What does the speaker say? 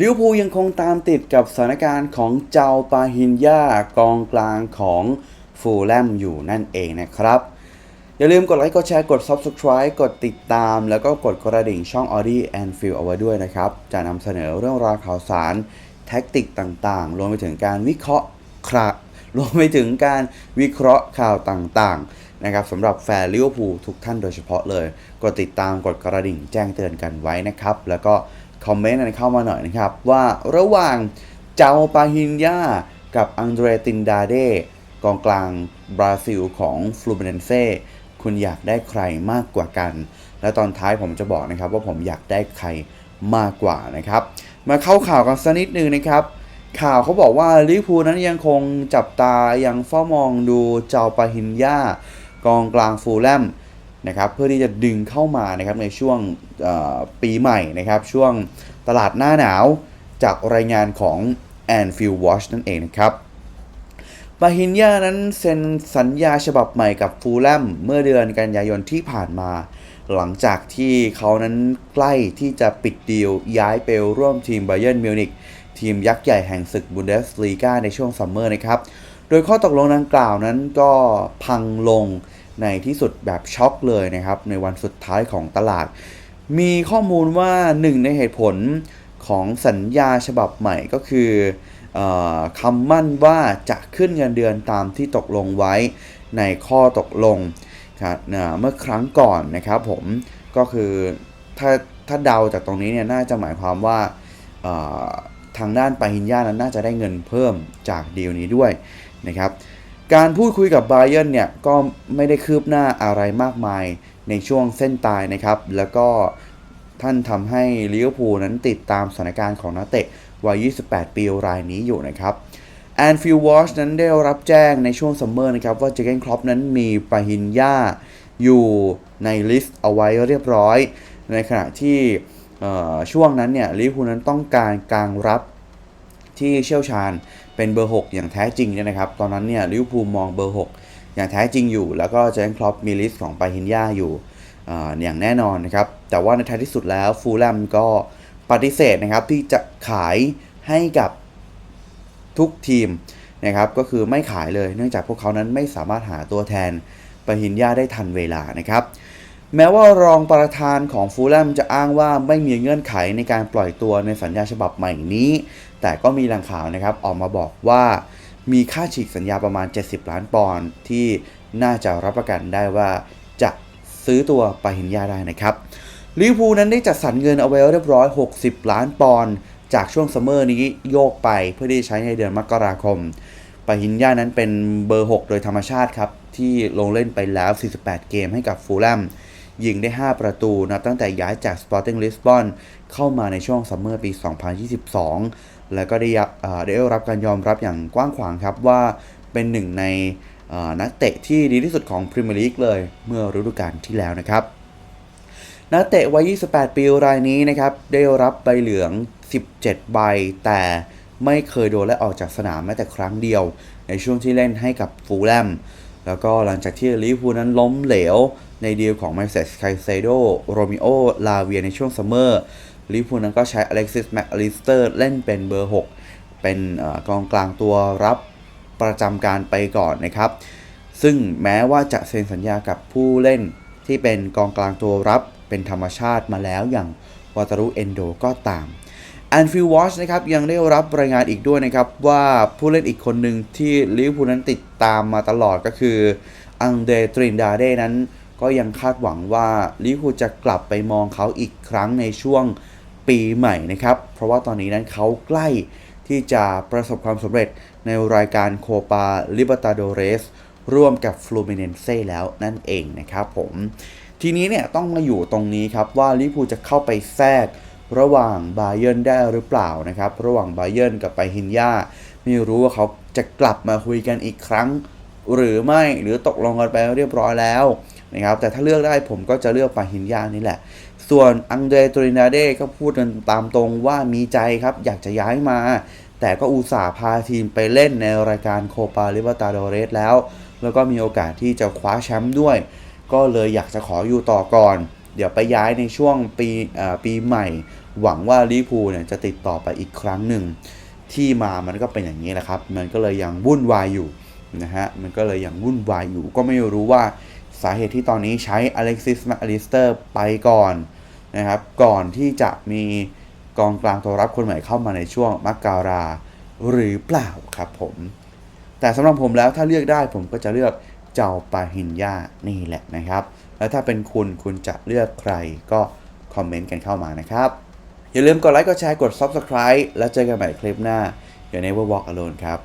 ลิวพูยังคงตามติดกับสถานการณ์ของเจ้าปาฮินยากองกลางของฟูลแลมอยู่นั่นเองนะครับ อย่าลืมกดไลค์กดแชร์กด Subscribe กดติดตาม แล้วก็กดกระดิ่งช่อง Audi and f i e l เอาไว้ด้วยนะครับ จะนำเสนอเรื่องราวข่าวสาร แท็กติกต่างๆ รวมไปถึงการวิเคราะห์ครารวมไปถึงการวิเคราะห์ข่าวต่างๆนะครับสำหรับแฟนลิเวอร์พูลทุกท่านโดยเฉพาะเลย กดติดตามกดกระดิ่งแจ้งเตือนกันไว้นะครับ แล้วก็ คอมเมนต์กันเข้ามาหน่อยนะครับ ว่าระหว่างเจ้าปาฮินยากับอังเดรตินดาเดกองกลางบราซิลของฟลูเมเนเซคุณอยากได้ใครมากกว่ากัน และตอนท้ายผมจะบอกนะครับว่าผมอยากได้ใครมากกว่านะครับ มาเข้าข่าวกันสักนิดนึงนะครับ ข่าวเขาบอกว่าลิพูนั้นยังคงจับตายังเฝ้ามองดูเจ้าปาฮินยากองกลางฟูลแลม นะครับเพื่อที่จะดึงเข้ามานะครับในช่วงปีใหม่นะครับช่วงตลาดหน้าหนาวจากรายงานของ Anfield Watch นั่นเองนะครับปาฮินยานั้นเซ็นสัญญาฉบับใหม่กับฟูลแลมเมื่อเดือนกันยายนที่ผ่านมา หลังจากที่เขานั้นใกล้ที่จะปิดดีลย้ายไปร่วมทีมไบเ e ร์นมิวนิกทีมยักษ์ใหญ่แห่งศึกบุนเดสลีกาในช่วงซัมเมอร์นะครับ โดยข้อตกลงดังกล่าวนั้นก็พังลง ในที่สุดแบบช็อกเลยนะครับ ในวันสุดท้ายของตลาด มีข้อมูลว่าหนึ่งในเหตุผลของสัญญาฉบับใหม่ก็คืออคำมั่นว่าจะขึ้นเงินเดือนตามที่ตกลงไว้ในข้อตกลงครับเมื่อครั้งก่อนนะครับผมก็คือถ้าถ้าเดาจากตรงนี้เนี่ยน่าจะหมายความว่าทางด้านปาฮินยานั้นน่าจะได้เงินเพิ่มจากดีลนี้ด้วยนะครับ การพูดคุยกับไบ a เ e ร์เนี่ยก็ไม่ได้คืบหน้าอะไรมากมายในช่วงเส้นตายนะครับ แล้วก็ท่านทำให้ลิเวอร์พูลนั้นติดตามสถานการณ์ของนักเตะวัย 28 ปีรายนี้อยู่นะครับแอนฟิลวอชนั้นได้รับแจ้งในช่วงซัมเมอร์นะครับ ว่าเจเกนครอปนั้นมีปาฮินยาอยู่ในลิสต์เอาไว้เรียบร้อย ในขณะที่ช่วงนั้นเนี่ยลิเวอร์พูลนั้นต้องการกลางรับที่เชี่ยวชาญ เป็นเบอร์ 6 อย่างแท้จริงเนี่ยนะครับ ตอนนั้นเนี่ยลิเวอร์พูลมองเบอร์ 6 อย่างแท้จริงอยู่ แล้วก็เจนครอปมีลิสต์ของปาฮินยาอยู่อาอย่างแน่นอนนะครับ แต่ว่าในท้ายที่สุดแล้วฟูลแลมก็ปฏิเสธนะครับที่จะขายให้กับทุกทีมนะครับ ก็คือไม่ขายเลยเนื่องจากพวกเขานั้นไม่สามารถหาตัวแทนปาฮินยาได้ทันเวลานะครับ แม้ว่ารองประธานของฟูลแลมจะอ้างว่าไม่มีเงื่อนไขในการปล่อยตัวในสัญญาฉบับใหม่นี้ แต่ก็มีแหล่งข่าวนะครับออกมาบอกว่า มีค่าฉีกสัญญาประมาณ 70 ล้านปอนด์ที่น่าจะรับประกันได้ว่าจะซื้อตัวไปหินยาได้นะครับลิเวอร์พูลนั้นได้จัดสรรเงินเอาไว้เรียบร้อย 60 ล้านปอนด์จากช่วงซัมเมอร์นี้โยกไปเพื่อที่ใช้ในเดือนมกราคมปาหินยานั้นเป็นเบอร์ 6 โดยธรรมชาติครับ ที่ลงเล่นไปแล้ว 48 เกมให้กับฟูลแลม ยิงได้ 5 ประตูนับตั้งแต่ย้ายจาก Sporting Lisbon เข้ามาในช่วงซัมเมอร์ปี 2022 แล้วก็ได้รับได้รับการยอมรับอย่างกว้างขวางครับว่าเป็นหนึ่งในนักเตะที่ดีที่สุดของพรีเมียร์ลีกเลยเมื่อฤดูกาลที่แล้วนะครับ นักเตะวัย 28 ปีรายนี้นะครับได้รับใบเหลือง 17 ใบ แต่ไม่เคยโดนและออกจากสนามแม้แต่ครั้งเดียว ในช่วงที่เล่นให้กับฟูลแลมแล้วก็หลังจากที่ลิเวอร์พูนั้นล้มเหลวในดีลของไมเซสไคเซโดโรมิโอ ลาเวียในช่วงซัมเมอร์ลิเวอร์พูนั้นก็ใช้อเล็กซิสแมคอลิสเตอร์เล่นเป็นเบอร์ 6 เป็นอกองกลางตัวรับประจำการไปก่อนนะครับ ซึ่งแม้ว่าจะเซ็นสัญญากับผู้เล่นที่เป็นกองกลางตัวรับเป็นธรรมชาติมาแล้วอย่างวาตารุเอนโดก็ตามแอนฟิลวอชนะครับยังได้รับรายงานอีกด้วยนะครับ ว่าผู้เล่นอีกคนหนึ่งที่ลิเวอร์พูลนั้นติดตามมาตลอดก็คืออังเดรตรินดาเดนั้น ก็ยังคาดหวังว่าลิเวอร์พูลจะกลับไปมองเขาอีกครั้งในช่วงปีใหม่นะครับ เพราะว่าตอนนี้นั้นเขาใกล้ที่จะประสบความสำเร็จในรายการโคปาลิบตาโดเรสร่วมกับฟลูมิเนนเซ่แล้วนั่นเองนะครับผม ทีนี้เนี่ยต้องมาอยู่ตรงนี้ครับว่าลิพูจะเข้าไปแทรกระหว่างบาเยนได้หรือเปล่านะครับ ระหว่างบาเยนกับไปฮินยาไม่รู้ว่าเขาจะกลับมาคุยกันอีกครั้ง หรือไม่หรือตกลงกันไปเรียบร้อยแล้ว นะครับแต่ถ้าเลือกได้ผมก็จะเลือกปาฮินยานี่แหละ ส่วนอังเดรโตรินาเดก็พูดกันตามตรงว่ามีใจครับ อยากจะย้ายมา แต่ก็อุตส่าห์พาทีมไปเล่นในรายการโคปาลิบ r ตาโดเรสแล้ว แล้วก็มีโอกาสที่จะคว้าแชมป์ด้วย ก็เลยอยากจะขออยู่ต่อก่อน เดี๋ยวไปย้ายในช่วงปีปีใหม่ หวังว่าลิพูเนี่ยจะติดต่อไปอีกครั้งหนึ่งที่มามันก็เป็นอย่างนี้แหละครับ มันก็เลยยังวุ่นวายอยู่นะฮะ มันก็เลยยังวุ่นวายอยู่ ก็ไม่รู้ว่า สาเหตุที่ตอนนี้ใช้อเล็กซิสมคอลิสเตอร์ไปก่อนนะครับ ก่อนที่จะมีกองกลางตัวรับคนใหม่เข้ามาในช่วงมักการาหรือเปล่าครับผม แต่สำหรับผมแล้วถ้าเลือกได้ผมก็จะเลือกเจ้าปาหินยานี่แหละนะครับ แล้วถ้าเป็นคุณคุณจะเลือกใครก็คอมเมนต์กันเข้ามานะครับ อย่าลืมกดไลค์กดแชร์กด Subscribe แล้วเจอกันใหม่คลิปหน้า อย่า never walk alone ครับ